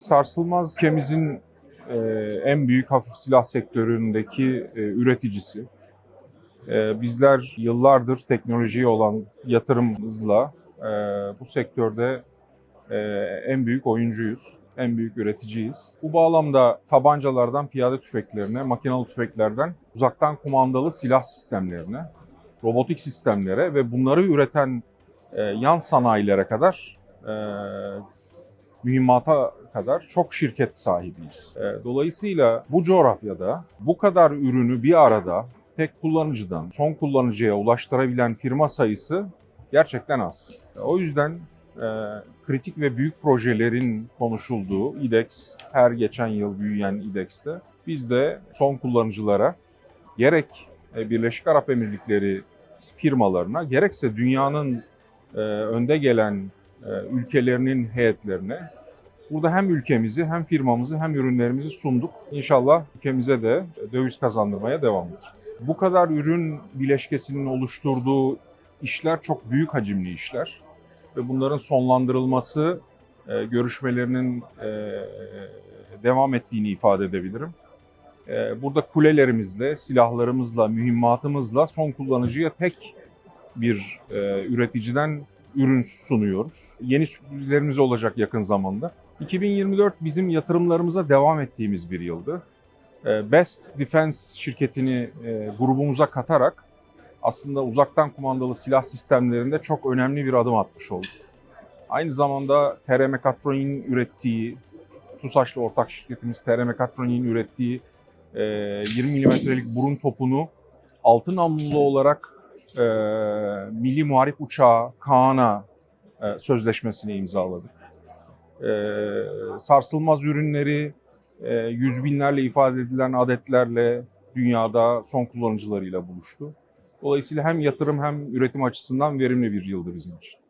Sarsılmaz ülkemizin e, en büyük hafif silah sektöründeki e, üreticisi. E, bizler yıllardır teknolojiye olan yatırımımızla bu sektörde en büyük oyuncuyuz, en büyük üreticiyiz. Bu bağlamda tabancalardan piyade tüfeklerine, makinalı tüfeklerden uzaktan kumandalı silah sistemlerine, robotik sistemlere ve bunları üreten yan sanayilere kadar e, mühimmata kadar çok şirket sahibiyiz. E, Dolayısıyla bu coğrafyada bu kadar ürünü bir arada tek kullanıcıdan son kullanıcıya ulaştırabilen firma sayısı gerçekten az. O yüzden e, kritik ve büyük projelerin konuşulduğu İDEX, her geçen yıl büyüyen İDEX'te biz de son kullanıcılara gerek e, Birleşik Arap Emirlikleri firmalarına gerekse dünyanın önde gelen ülkelerinin heyetlerine burada hem ülkemizi hem firmamızı hem ürünlerimizi sunduk. İnşallah ülkemize de döviz kazandırmaya devam edeceğiz. Bu kadar ürün bileşkesinin oluşturduğu işler çok büyük hacimli işler ve bunların sonlandırılması e, görüşmelerinin e, devam ettiğini ifade edebilirim. E, burada kulelerimizle, silahlarımızla, mühimmatımızla son kullanıcıya tek bir üreticiden ürün sunuyoruz. Yeni sürprizlerimiz olacak yakın zamanda. 2024 bizim yatırımlarımıza devam ettiğimiz bir yıldı. E, Best Defense şirketini e, grubumuza katarak aslında uzaktan kumandalı silah sistemlerinde çok önemli bir adım atmış olduk. Aynı zamanda TR Mekatronik'in ürettiği, TUSAŞ'la ortak şirketimiz TR Mekatronik'in ürettiği e, 20 milimetrelik burun topunu altın namlulu olarak e, Milli Muharip Uçağı Kaan'a e, sözleşmesini imzaladık. E, sarsılmaz ürünleri e, yüz binlerle ifade edilen adetlerle dünyada son kullanıcılarıyla buluştu. Dolayısıyla hem yatırım hem üretim açısından verimli bir yıldı bizim için.